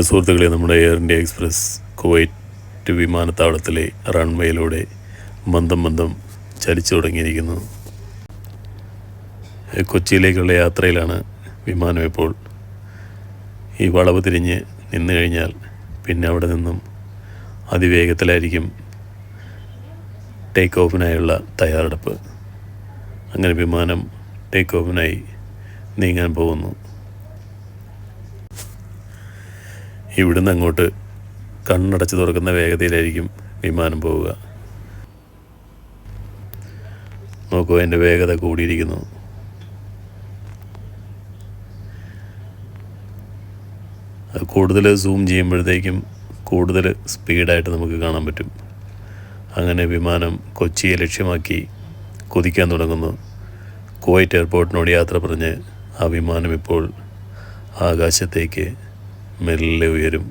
സുഹൃത്തുക്കളെ നമ്മുടെ air India express Kuwait വിമാനത്താവളത്തിലെ റൺവേയിലൂടെ മന്ദം മന്ദം ചലിച്ചു തുടങ്ങിയിരിക്കുന്നു. കൊച്ചിയിലേക്കുള്ള യാത്രയിലാണ് വിമാനം ഇപ്പോൾ. ഈ വളവ് തിരിഞ്ഞ് നിന്ന് കഴിഞ്ഞാൽ പിന്നെ അവിടെ നിന്നും അതിവേഗത്തിലായിരിക്കും ടേക്ക് ഓഫിനായുള്ള തയ്യാറെടുപ്പ്. അങ്ങനെ വിമാനം ടേക്ക് ഓഫിനായി നീങ്ങാൻ പോകുന്നു. ഇവിടുന്ന് അങ്ങോട്ട് കണ്ണടച്ച് തുറക്കുന്ന വേഗതയിലായിരിക്കും വിമാനം പോവുക. നോക്കൂ അതിന്റെ വേഗത കൂടിയിരിക്കുന്നു. കൂടുതൽ സൂം ചെയ്യുമ്പോഴത്തേക്കും കൂടുതൽ സ്പീഡായിട്ട് നമുക്ക് കാണാൻ പറ്റും. അങ്ങനെ വിമാനം കൊച്ചിയെ ലക്ഷ്യമാക്കി കുതിക്കാൻ തുടങ്ങുന്നു. കുവൈറ്റ് എയർപോർട്ടിനോട് യാത്ര പറഞ്ഞ് ആ വിമാനം ഇപ്പോൾ ആകാശത്തേക്ക് മെല്ലെ ഉയരും.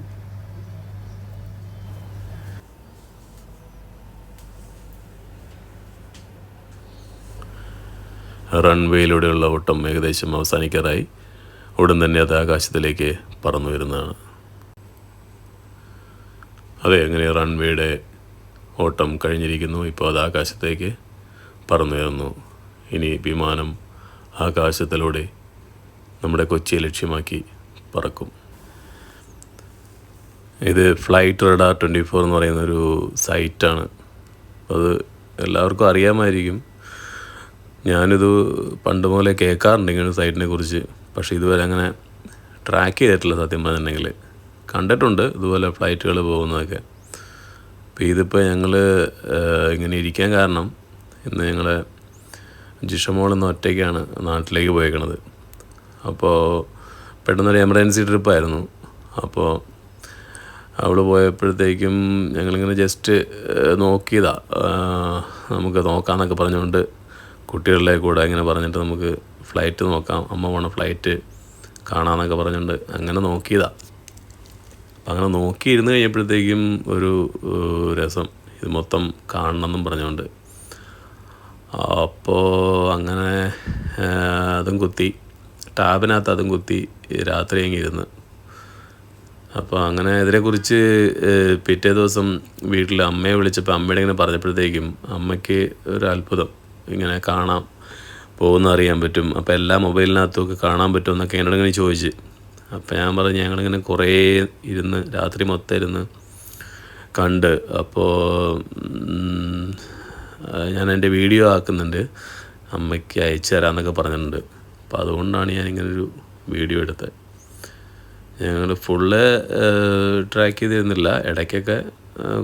റൺവേയിലൂടെയുള്ള ഓട്ടം ഏകദേശം അവസാനിക്കാറായി. ഉടൻ തന്നെ അത് ആകാശത്തിലേക്ക് പറന്നു വരുന്നതാണ്. അതെ അങ്ങനെ റൺവേയുടെ ഓട്ടം കഴിഞ്ഞിരിക്കുന്നു. ഇപ്പോൾ അത് ആകാശത്തേക്ക് പറന്നുയർന്നു ഇനി വിമാനം ആകാശത്തിലൂടെ നമ്മുടെ കൊച്ചിയെ ലക്ഷ്യമാക്കി പറക്കും. ഇത് ഫ്ലൈറ്റ് റഡാർ ട്വന്റി ഫോർ എന്ന് പറയുന്നൊരു സൈറ്റാണ് അത് എല്ലാവർക്കും അറിയാമായിരിക്കും. ഞാനിത് പണ്ട് മുതലേ കേൾക്കാറുണ്ട് ഇങ്ങനെ സൈറ്റിനെ കുറിച്ച്. പക്ഷേ ഇതുവരെ അങ്ങനെ ട്രാക്ക് ചെയ്തിട്ടില്ല സത്യം പറഞ്ഞിട്ടുണ്ടെങ്കിൽ. കണ്ടിട്ടുണ്ട് ഇതുപോലെ ഫ്ലൈറ്റുകൾ പോകുന്നതൊക്കെ. അപ്പോൾ ഇതിപ്പോൾ ഞങ്ങൾ ഇങ്ങനെ ഇരിക്കാൻ കാരണം ഇന്ന് ഞങ്ങൾ ജിഷമോൾ എന്ന ഒറ്റയ്ക്കാണ് നാട്ടിലേക്ക് പോയേക്കണത്. അപ്പോൾ പെട്ടെന്നൊരു എമർജൻസി ട്രിപ്പായിരുന്നു അപ്പോൾ അവൾ പോയപ്പോഴത്തേക്കും ഞങ്ങളിങ്ങനെ ജസ്റ്റ് നോക്കിയതാ. നമുക്ക് നോക്കാമെന്നൊക്കെ പറഞ്ഞുകൊണ്ട് കുട്ടികളുടെ കൂടെ ഇങ്ങനെ പറഞ്ഞിട്ട് നമുക്ക് ഫ്ലൈറ്റ് നോക്കാം. അമ്മ പോണ ഫ്ലൈറ്റ് കാണാമെന്നൊക്കെ പറഞ്ഞുകൊണ്ട് അങ്ങനെ നോക്കിയതാ. അപ്പം അങ്ങനെ നോക്കിയിരുന്ന് കഴിഞ്ഞപ്പോഴത്തേക്കും ഒരു രസം. ഇത് മൊത്തം കാണണമെന്നും പറഞ്ഞുകൊണ്ട്. അപ്പോൾ അങ്ങനെ അതും കുത്തി. ടാബിനകത്ത് അതും കുത്തി രാത്രി അങ്ങ് ഇരുന്ന്. അപ്പോൾ അങ്ങനെ ഇതിനെക്കുറിച്ച് പിറ്റേ ദിവസം വീട്ടിൽ അമ്മയെ വിളിച്ചപ്പോൾ അമ്മയുടെ ഇങ്ങനെ പറഞ്ഞപ്പോഴത്തേക്കും അമ്മയ്ക്ക് ഒരു അത്ഭുതം. ഇങ്ങനെ കാണാം പോകുന്ന അറിയാൻ പറ്റും. അപ്പോൾ എല്ലാ മൊബൈലിനകത്തുമൊക്കെ കാണാൻ പറ്റും എന്നൊക്കെ എന്നോട് ഇങ്ങനെ ചോദിച്ച്. അപ്പോൾ ഞാൻ പറഞ്ഞു ഞങ്ങളിങ്ങനെ കുറേ ഇരുന്ന് രാത്രി മൊത്തം ഇരുന്ന് കണ്ട് അപ്പോൾ ഞാൻ എന്റെ വീഡിയോ ആക്കുന്നുണ്ട്. അമ്മയ്ക്ക് അയച്ചു തരാമെന്നൊക്കെ പറഞ്ഞിട്ടുണ്ട്. അപ്പോൾ അതുകൊണ്ടാണ് ഞാൻ ഇങ്ങനൊരു വീഡിയോ എടുത്തത്. ഞങ്ങൾ ഫുള്ള് ട്രാക്ക് ചെയ്തിരുന്നില്ല. ഇടയ്ക്കൊക്കെ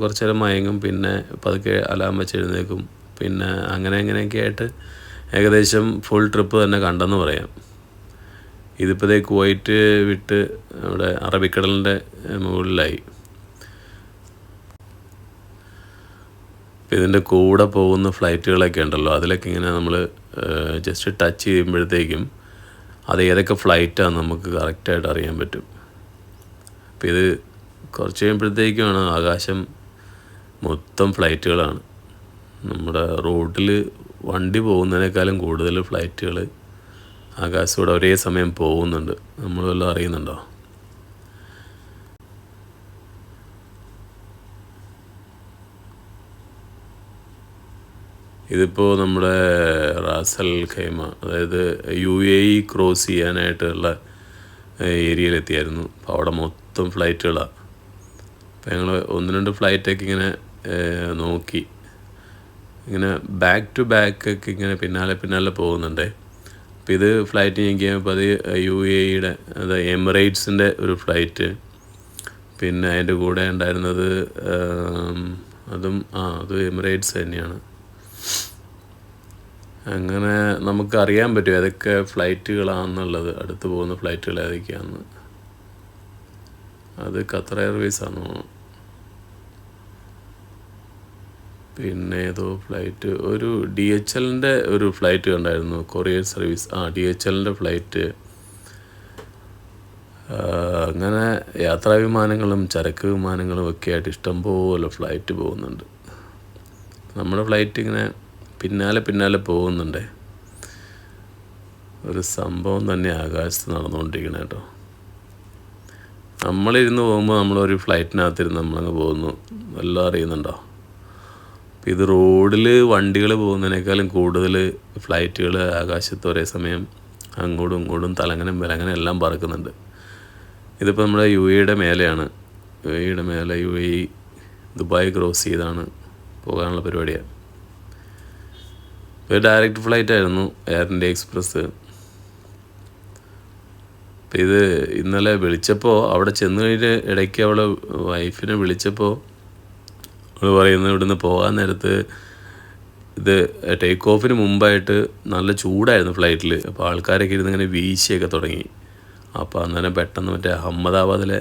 കുറച്ച് നേരം മയങ്ങും. പിന്നെ പതുക്കെ അലാം വെച്ച് എഴുന്നേക്കും പിന്നെ അങ്ങനെ അങ്ങനെയൊക്കെ ആയിട്ട് ഏകദേശം ഫുൾ ട്രിപ്പ് തന്നെ കണ്ടെന്ന് പറയാം. ഇതിപ്പോഴേ കുവൈറ്റ് വിട്ട് അവിടെ അറബിക്കടലിന്റെ മുകളിലായി. ഇതിന്റെ കൂടെ പോകുന്ന ഫ്ലൈറ്റുകളൊക്കെ ഉണ്ടല്ലോ. അതിലൊക്കെ ഇങ്ങനെ നമ്മൾ ജസ്റ്റ് ടച്ച് ചെയ്യുമ്പോഴത്തേക്കും അത് ഏതൊക്കെ ഫ്ലൈറ്റാണെന്ന് നമുക്ക് കറക്റ്റായിട്ട് അറിയാൻ പറ്റും. അപ്പോൾ ഇത് കുറച്ച് കഴിയുമ്പോഴത്തേക്കുമാണ് ആകാശം മൊത്തം ഫ്ലൈറ്റുകളാണ്. നമ്മുടെ റോഡിൽ വണ്ടി പോകുന്നതിനേക്കാളും കൂടുതൽ ഫ്ലൈറ്റുകൾ ആകാശത്തൂടെ ഒരേ സമയം പോകുന്നുണ്ട്. നമ്മൾ വല്ലതും അറിയുന്നുണ്ടോ? ഇതിപ്പോൾ നമ്മുടെ റാസൽ ഖൈമ അതായത് യു എ ഇ ക്രോസ് ചെയ്യാനായിട്ടുള്ള ഏരിയയിലെത്തിയായിരുന്നു. അപ്പോൾ അവിടെ മൊത്തം ഫ്ലൈറ്റുകളാണ് അപ്പോൾ ഞങ്ങൾ ഒന്ന് രണ്ട് ഫ്ലൈറ്റൊക്കെ ഇങ്ങനെ നോക്കി. ഇങ്ങനെ ബാക്ക് ടു ബാക്ക് ഒക്കെ ഇങ്ങനെ പിന്നാലെ പിന്നാലെ പോകുന്നുണ്ട്. അപ്പോൾ ഇത് ഫ്ലൈറ്റ് ഞെക്കിയപ്പോൾ അത് യു എ ഇയുടെ അത് എമിറേറ്റ്സിന്റെ ഒരു ഫ്ലൈറ്റ്. പിന്നെ അതിന്റെ കൂടെ ഉണ്ടായിരുന്നത് അതും ആ അത് എമിറേറ്റ്സ് തന്നെയാണ്. അങ്ങനെ നമുക്ക് അറിയാൻ പറ്റും ഏതൊക്കെ ഫ്ലൈറ്റുകളാണെന്നുള്ളത് അടുത്ത് പോകുന്ന ഫ്ലൈറ്റുകൾ ഏതൊക്കെയാണെന്ന് അത് ഖത്തർ എയർവേസ് തോന്നുന്നു പിന്നെ ഏതോ ഫ്ലൈറ്റ് ഒരു ഡി എച്ച് എല്ലിന്റെ ഒരു ഫ്ലൈറ്റ് ഉണ്ടായിരുന്നു കൊറിയർ സർവീസ് ആ ഡി എച്ച് എല്ലിന്റെ ഫ്ലൈറ്റ് അങ്ങനെ യാത്രാ വിമാനങ്ങളും ചരക്ക് വിമാനങ്ങളും ഒക്കെ ആയിട്ട് ഇഷ്ടംപോലെ ഫ്ലൈറ്റ് പോകുന്നുണ്ട്. നമ്മുടെ ഫ്ലൈറ്റ് ഇങ്ങനെ പിന്നാലെ പിന്നാലെ പോകുന്നുണ്ടേ. ഒരു സംഭവം തന്നെ ആകാശത്ത് നടന്നുകൊണ്ടിരിക്കണം കേട്ടോ. നമ്മളിരുന്ന് പോകുമ്പോൾ നമ്മളൊരു ഫ്ലൈറ്റിനകത്തിരുന്ന് നമ്മളങ്ങ് പോകുന്നു. എല്ലാം അറിയുന്നുണ്ടോ? ഇത് റോഡിൽ വണ്ടികൾ പോകുന്നതിനേക്കാളും കൂടുതൽ ഫ്ലൈറ്റുകൾ ആകാശത്ത് ഒരേ സമയം അങ്ങോട്ടും ഇങ്ങോട്ടും തലങ്ങനും വിലങ്ങനും എല്ലാം പറക്കുന്നുണ്ട്. ഇതിപ്പോൾ നമ്മുടെ യു എയുടെ മേലെയാണ്. യു എയുടെ മേലെ യു എ ദുബായ് ക്രോസ് ചെയ്താണ് പോകാനുള്ള പരിപാടിയാണ്. ഒരു ഡയറക്റ്റ് ഫ്ലൈറ്റ് ആയിരുന്നു എയർ ഇന്ത്യ എക്സ്പ്രസ് ഇത് ഇന്നലെ വിളിച്ചപ്പോൾ അവിടെ ചെന്ന് കഴിഞ്ഞിട്ട് ഇടയ്ക്ക് അവളെ വൈഫിനെ വിളിച്ചപ്പോൾ അവൾ പറയുന്നത് ഇവിടുന്ന് പോകാൻ നേരത്ത് ഇത് ടേക്ക് ഓഫിന് മുമ്പായിട്ട് നല്ല ചൂടായിരുന്നു ഫ്ലൈറ്റിൽ അപ്പോൾ ആൾക്കാരൊക്കെ ഇരുന്ന് ഇങ്ങനെ വീശിയൊക്കെ തുടങ്ങി. അപ്പോൾ അന്നേരം പെട്ടെന്ന് മറ്റേ അഹമ്മദാബാദിലെ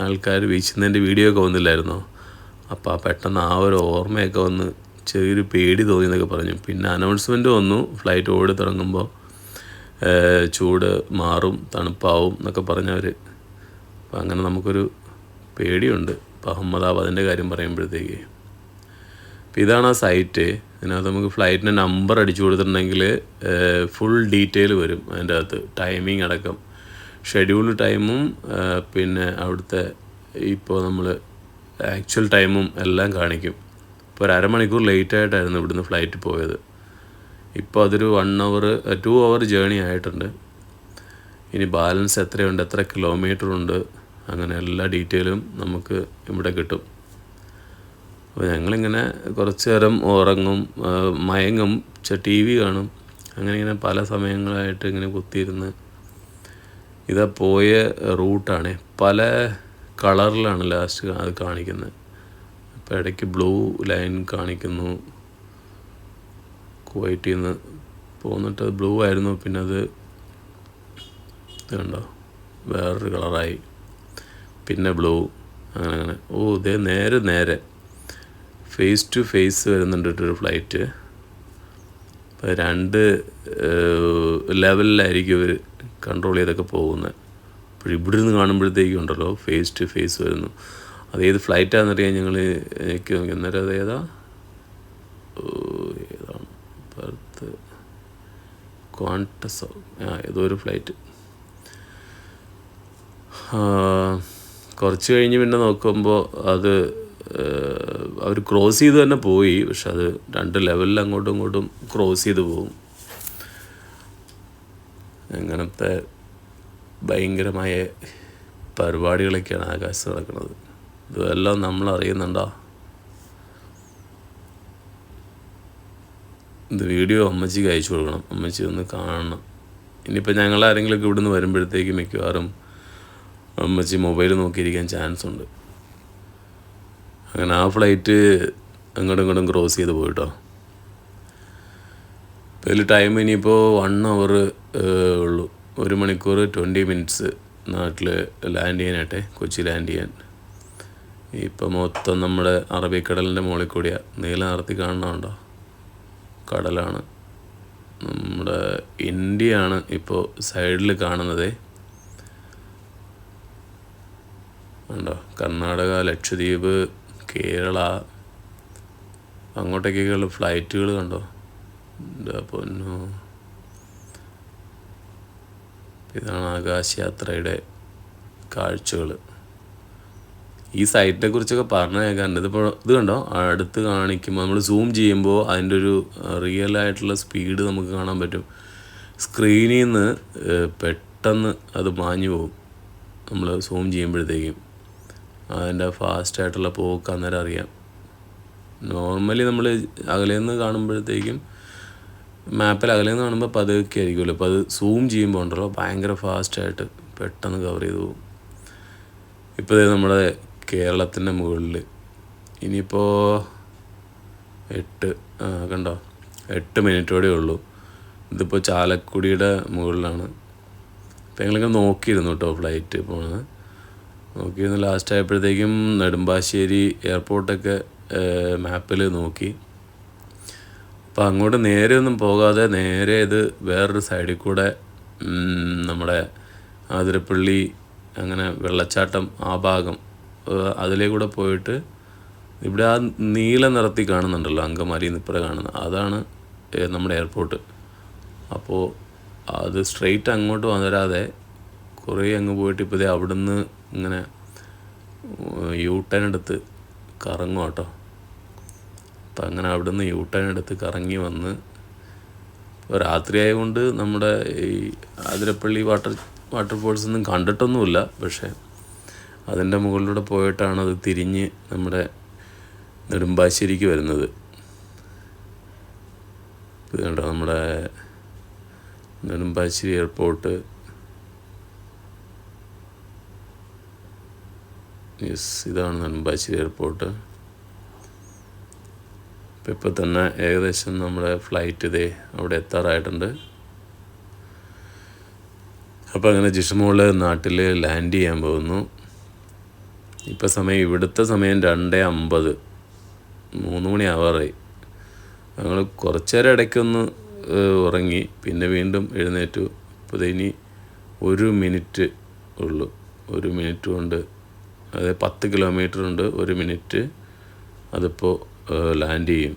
ആൾക്കാർ വീശുന്നതിന്റെ വീഡിയോ ഒക്കെ വന്നില്ലായിരുന്നോ? അപ്പോൾ ആ പെട്ടെന്ന് ആ ഒരു ഓർമ്മയൊക്കെ വന്ന് ചെറിയൊരു പേടി തോന്നി എന്നൊക്കെ പറഞ്ഞു. പിന്നെ അനൗൺസ്മെന്റ് വന്നു. ഫ്ലൈറ്റ് ഓടി തുടങ്ങുമ്പോൾ ചൂട് മാറും തണുപ്പാവും എന്നൊക്കെ പറഞ്ഞവർ അപ്പം അങ്ങനെ നമുക്കൊരു പേടിയുണ്ട്. ഇപ്പോൾ അഹമ്മദാബാദിന്റെ കാര്യം പറയുമ്പോഴത്തേക്ക്. അപ്പം ഇതാണ് ആ സൈറ്റ്. ഇതിനകത്ത് നമുക്ക് ഫ്ലൈറ്റിന്റെ നമ്പർ അടിച്ചു കൊടുത്തിട്ടുണ്ടെങ്കിൽ ഫുൾ ഡീറ്റെയിൽ വരും അതിന്റെ അകത്ത്. ടൈമിംഗ് അടക്കം. ഷെഡ്യൂൾ ടൈമും പിന്നെ അവിടുത്തെ ഇപ്പോൾ നമ്മൾ ആക്ച്വൽ ടൈമും എല്ലാം കാണിക്കും. ഇപ്പോൾ ഒരു അരമണിക്കൂർ ലേറ്റ് ആയിട്ടായിരുന്നു ഇവിടുന്ന് ഫ്ലൈറ്റ് പോയത്. ഇപ്പോൾ അതൊരു one hour two hour journey ആയിട്ടുണ്ട്. ഇനി ബാലൻസ് എത്രയുണ്ട് എത്ര കിലോമീറ്റർ ഉണ്ട് അങ്ങനെ എല്ലാ ഡീറ്റെയിലും നമുക്ക് ഇവിടെ കിട്ടും. അപ്പോൾ ഞങ്ങളിങ്ങനെ കുറച്ച് നേരം ഉറങ്ങും മയങ്ങും ടി വി കാണും അങ്ങനെ ഇങ്ങനെ പല സമയങ്ങളായിട്ട് ഇങ്ങനെ കുത്തിയിരുന്ന് ഇതാ പോയ റൂട്ടാണ് പല കളറിലാണ് ലാസ്റ്റ് അത് കാണിക്കുന്നത്. അപ്പോൾ ഇടയ്ക്ക് ബ്ലൂ ലൈൻ കാണിക്കുന്നു. കുവൈറ്റിൽ നിന്ന് പോന്നിട്ട് ബ്ലൂ ആയിരുന്നു. പിന്നെ അത് കണ്ടോ വേറൊരു കളറായി പിന്നെ ബ്ലൂ അങ്ങനെ അങ്ങനെ. ഓ ഇതേ നേരെ നേരെ. ഫേസ് ടു ഫേസ് വരുന്നുണ്ട് ഒരു ഫ്ലൈറ്റ് അപ്പോൾ രണ്ട് ലെവലിലായിരിക്കും ഇവർ കൺട്രോൾ ചെയ്തൊക്കെ പോകുന്നത് അപ്പോൾ ഇവിടെ നിന്ന് കാണുമ്പോഴത്തേക്കും ഉണ്ടല്ലോ ഫേസ് ടു ഫേസ് വരുന്നു. അതേത് ഫ്ലൈറ്റാണെന്നറിയാൻ ഞങ്ങൾ എനിക്ക് നോക്കി അന്നേരം അത് ഏതാ? ഓ, ഏതാണ്? പെർത്ത് ക്വാണ്ടസോ ആ ഏതോ ഒരു ഫ്ലൈറ്റ് കുറച്ച് കഴിഞ്ഞ് പിന്നെ നോക്കുമ്പോൾ അത് അവർ ക്രോസ് ചെയ്ത് തന്നെ പോയി. പക്ഷെ അത് രണ്ട് ലെവലിൽ അങ്ങോട്ടും ഇങ്ങോട്ടും ക്രോസ് ചെയ്ത് പോകും അങ്ങനത്തെ ഭയങ്കരമായ പരിപാടികളൊക്കെയാണ് ആകാശത്ത് നടക്കുന്നത്. ഇതെല്ലാം നമ്മൾ അറിയുന്നുണ്ടോ ഇത് വീഡിയോ അമ്മച്ചിക്ക് അയച്ചു കൊടുക്കണം. അമ്മച്ചി ഒന്ന് കാണണം. ഇനിയിപ്പോൾ ഞങ്ങൾ ആരെങ്കിലുമൊക്കെ ഇവിടുന്ന് വരുമ്പോഴത്തേക്ക് മിക്കവാറും അമ്മച്ചി മൊബൈൽ നോക്കിയിരിക്കാൻ ചാൻസ് ഉണ്ട്. അങ്ങനെ ആ ഫ്ലൈറ്റ് അങ്ങോട്ടും ഇങ്ങോട്ടും ക്രോസ് ചെയ്ത് പോയിട്ടോ. ഇപ്പോൾ ഇതിൽ ടൈം ഇനിയിപ്പോൾ വൺ അവർ ഉള്ളൂ. ഒരു മണിക്കൂർ ട്വന്റി മിനിറ്റ്സ് നാട്ടിൽ ലാൻഡ് ചെയ്യാനായിട്ടെ കൊച്ചി ലാൻഡ് ചെയ്യാൻ. ഇപ്പം മൊത്തം നമ്മുടെ അറബിക്കടലിന്റെ മുകളിൽ കൂടിയാണ് നീല നിർത്തി കാണുന്നുണ്ടോ കടലാണ്. നമ്മുടെ ഇന്ത്യയാണ് ഇപ്പോൾ സൈഡിൽ കാണുന്നത്. ഉണ്ടോ കർണാടക ലക്ഷദ്വീപ് കേരള അങ്ങോട്ടേക്കൊക്കെയുള്ള ഫ്ലൈറ്റുകൾ കണ്ടോ? പൊന്നു. ഇതാണ് ആകാശയാത്രയുടെ കാഴ്ചകൾ ഈ സൈറ്റിനെ കുറിച്ചൊക്കെ പറഞ്ഞു കേൾക്കാറുണ്ട് ഇതിപ്പോൾ ഇത് കണ്ടോ? അടുത്ത് കാണിക്കുമ്പോൾ നമ്മൾ സൂം ചെയ്യുമ്പോൾ അതിന്റെ ഒരു റിയൽ ആയിട്ടുള്ള സ്പീഡ് നമുക്ക് കാണാൻ പറ്റും. സ്ക്രീനിൽ നിന്ന് പെട്ടെന്ന് അത് മാഞ്ഞു പോകും. നമ്മൾ സൂം ചെയ്യുമ്പോഴത്തേക്കും. അതിന്റെ ഫാസ്റ്റ് ആയിട്ടുള്ള പോക്ക് അന്നേരം അറിയാം. നോർമലി നമ്മൾ അകലെ നിന്ന് കാണുമ്പോഴത്തേക്കും മാപ്പിൽ അകലെ നിന്ന് കാണുമ്പോൾ പതുക്കെ ആയിരിക്കുമല്ലോ. അപ്പോൾ അത് സൂം ചെയ്യുമ്പോൾ ഉണ്ടല്ലോ ഭയങ്കര ഫാസ്റ്റായിട്ട് പെട്ടെന്ന് കവർ ചെയ്തു പോകും. ഇപ്പോൾ ദേ നമ്മുടെ കേരളത്തിന്റെ മുകളിൽ ഇനിയിപ്പോൾ എട്ട് കണ്ടോ? എട്ട് മിനിറ്റോടെ ഉള്ളൂ. ഇതിപ്പോൾ ചാലക്കുടിയുടെ മുകളിലാണ്. അപ്പോൾ ഞങ്ങളിങ്ങനെ നോക്കിയിരുന്നു കേട്ടോ ഫ്ലൈറ്റ് പോണത്. നോക്കിയിരുന്നു ലാസ്റ്റ് ആയപ്പോഴത്തേക്കും നെടുമ്പാശ്ശേരി എയർപോർട്ടൊക്കെ മാപ്പിൽ നോക്കി. അപ്പോൾ അങ്ങോട്ട് നേരെ ഒന്നും പോകാതെ നേരെ ഇത് വേറൊരു സൈഡിൽ കൂടെ നമ്മുടെ ആതിരപ്പള്ളി അങ്ങനെ വെള്ളച്ചാട്ടം ആ ഭാഗം അതിലേ കൂടെ പോയിട്ട് ഇവിടെ ആ നീല നിറത്തി കാണുന്നുണ്ടല്ലോ അങ്കമാലി നിപ്പറ കാണുന്ന അതാണ് നമ്മുടെ എയർപോർട്ട്. അപ്പോൾ അത് സ്ട്രെയിറ്റ് അങ്ങോട്ട് വന്നരാതെ കുറേ അങ്ങ് പോയിട്ട് ഇപ്പോൾ ദേ അവിടുന്ന് ഇങ്ങനെ യൂ ടേൺ എടുത്ത് കറങ്ങും കേട്ടോ. അപ്പം അങ്ങനെ അവിടുന്ന് യൂ ടേൺ എടുത്ത് കറങ്ങി വന്ന് ഇപ്പോൾ രാത്രി ആയതുകൊണ്ട് നമ്മുടെ ഈ ആതിരപ്പള്ളി വാട്ടർ വാട്ടർഫോൾസ് ഒന്നും കണ്ടിട്ടൊന്നുമില്ല പക്ഷേ അതിന്റെ മുകളിലൂടെ പോയിട്ടാണ് അത് തിരിഞ്ഞ് നമ്മുടെ നെടുമ്പാശ്ശേരിക്ക് വരുന്നത്. ഇത് കണ്ടോ? നമ്മുടെ നെടുമ്പാശ്ശേരി എയർപോർട്ട്. യെസ് ഇതാണ് നെടുമ്പാശ്ശേരി എയർപോർട്ട്. ഇപ്പം ഇപ്പം തന്നെ ഏകദേശം നമ്മുടെ ഫ്ലൈറ്റ് ഇതേ അവിടെ എത്താറായിട്ടുണ്ട്. അപ്പോൾ അങ്ങനെ ജിഷ്മോൾ നാട്ടിൽ ലാൻഡ് ചെയ്യാൻ പോകുന്നു. ഇപ്പം സമയം ഇവിടുത്തെ സമയം രണ്ട് അമ്പത്. മൂന്ന് മണി ആവാറായി ഞങ്ങൾ കുറച്ച് നേരം ഇടയ്ക്കൊന്ന് ഉറങ്ങി. പിന്നെ വീണ്ടും എഴുന്നേറ്റു. അപ്പോൾ ഇനി ഒരു മിനിറ്റ് ഉള്ളു. ഒരു മിനിറ്റ് കൊണ്ട് അതായത് പത്ത് കിലോമീറ്റർ ഉണ്ട്. ഒരു മിനിറ്റ് അതിപ്പോൾ ലാൻഡ് ചെയ്യും.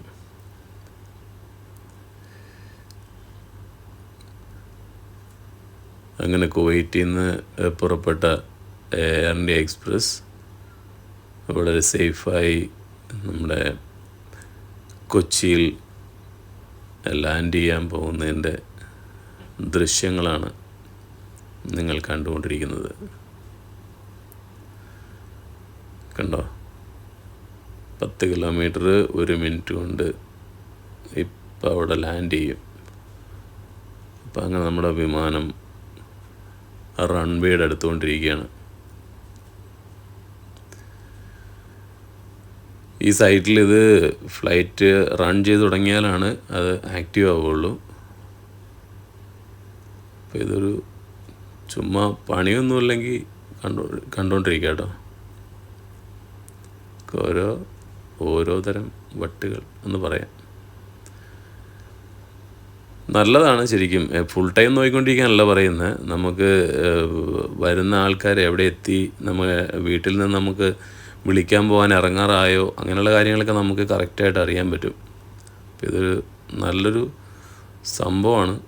അങ്ങനെ കുവൈറ്റിൽ നിന്ന് പുറപ്പെട്ട എയർ ഇന്ത്യ എക്സ്പ്രസ് വളരെ സേഫായി നമ്മുടെ കൊച്ചിയിൽ ലാൻഡ് ചെയ്യാൻ പോകുന്നതിന്റെ ദൃശ്യങ്ങളാണ് നിങ്ങൾ കണ്ടുകൊണ്ടിരിക്കുന്നത്. കണ്ടോ? പത്ത് കിലോമീറ്റർ ഒരു മിനിറ്റ് കൊണ്ട് ഇപ്പം അവിടെ ലാൻഡ് ചെയ്യും. അപ്പം അങ്ങനെ നമ്മുടെ വിമാനം റൺവേയുടെ അടുത്തുകൊണ്ടിരിക്കുകയാണ് ഈ സൈറ്റിൽ ഇത് ഫ്ലൈറ്റ് റൺ ചെയ്ത് തുടങ്ങിയാലാണ് അത് ആക്റ്റീവ് ആവുകയുള്ളൂ. അപ്പോൾ ഇതൊരു ചുമ്മാ പണിയൊന്നുമില്ലെങ്കിൽ കണ്ടോ കണ്ടുകൊണ്ടിരിക്കുക കേട്ടോ. ഓരോ ഓരോ തരം വട്ടുകൾ എന്ന് പറയാം. നല്ലതാണ് ശരിക്കും. ഫുൾ ടൈം നോക്കിക്കൊണ്ടിരിക്കാനല്ല പറയുന്നത്. നമുക്ക് വരുന്ന ആൾക്കാർ എവിടെ എത്തി നമ്മൾ വീട്ടിൽ നിന്ന് നമുക്ക് വിളിക്കാൻ പോകാൻ ഇറങ്ങാറായോ? അങ്ങനെയുള്ള കാര്യങ്ങളൊക്കെ നമുക്ക് കറക്റ്റായിട്ട് അറിയാൻ പറ്റും. അപ്പോൾ ഇതൊരു നല്ലൊരു സംഭവമാണ്.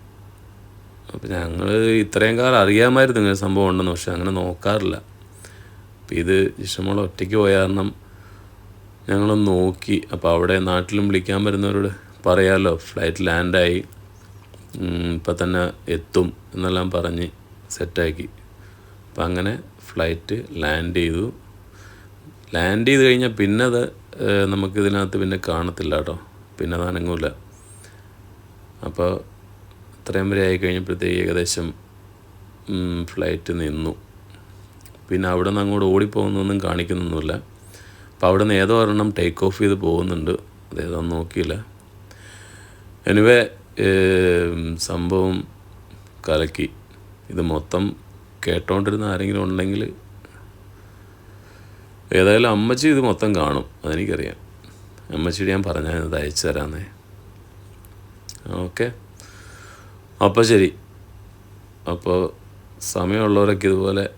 അപ്പോൾ ഞങ്ങൾ ഇത്രയും കാലം അറിയാമായിരുന്നു ഇങ്ങനെ സംഭവം ഉണ്ടെന്ന് പക്ഷെ അങ്ങനെ നോക്കാറില്ല. അപ്പോൾ ഇത് ഇഷ്ടമുള്ള ഒറ്റയ്ക്ക് പോയ കാരണം ഞങ്ങളൊന്ന് നോക്കി. അപ്പോൾ അവിടെ നാട്ടിലും വിളിക്കാൻ വരുന്നവരോട് പറയാമല്ലോ ഫ്ലൈറ്റ് ലാൻഡായി ഇപ്പം തന്നെ എത്തും എന്നെല്ലാം പറഞ്ഞ് സെറ്റാക്കി അപ്പം അങ്ങനെ ഫ്ലൈറ്റ് ലാൻഡ് ചെയ്തു. ലാൻഡ് ചെയ്ത് കഴിഞ്ഞാൽ പിന്നെ അത് നമുക്കിതിനകത്ത് പിന്നെ കാണത്തില്ല കേട്ടോ. പിന്നെ അത് അനങ്ങൂല അപ്പോൾ ഇത്രയും വരെ ആയി കഴിഞ്ഞപ്പോഴത്തേക്ക് ഏകദേശം ഫ്ലൈറ്റ് നിന്നു. പിന്നെ അവിടെ നിന്ന് അങ്ങോട്ട് ഓടിപ്പോകുന്നൊന്നും കാണിക്കുന്നൊന്നുമില്ല. അപ്പോൾ അവിടെ നിന്ന് ഏതോ ഒരെണ്ണം ടേക്ക് ഓഫ് ചെയ്ത് പോകുന്നുണ്ട്. അതേതാന്ന് നോക്കിയില്ല. എനിവേ സംഭവം കലക്കി. ഇത് മൊത്തം കേട്ടോണ്ടിരുന്ന ആരെങ്കിലും ഉണ്ടെങ്കിൽ ഏതായാലും അമ്മച്ചി ഇത് മൊത്തം കാണും. അതെനിക്കറിയാം. അമ്മച്ചിയോട് ഞാൻ പറഞ്ഞാൽ ഇത് അയച്ചു തരാമെന്നേ ഓക്കെ. അപ്പോൾ ശരി. അപ്പോൾ സമയമുള്ളവരൊക്കെ ഇതുപോലെ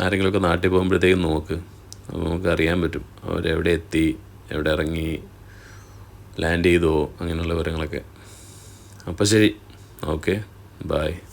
ആരെങ്കിലുമൊക്കെ നാട്ടിൽ പോകുമ്പോഴത്തേക്കും നോക്ക്. അപ്പോൾ നമുക്ക് അറിയാൻ പറ്റും. അവരെവിടെ എത്തി എവിടെ ഇറങ്ങി ലാൻഡ് ചെയ്തോ അങ്ങനെയുള്ള വിവരങ്ങളൊക്കെ. അപ്പോൾ ശരി. ഓക്കെ. ബായ്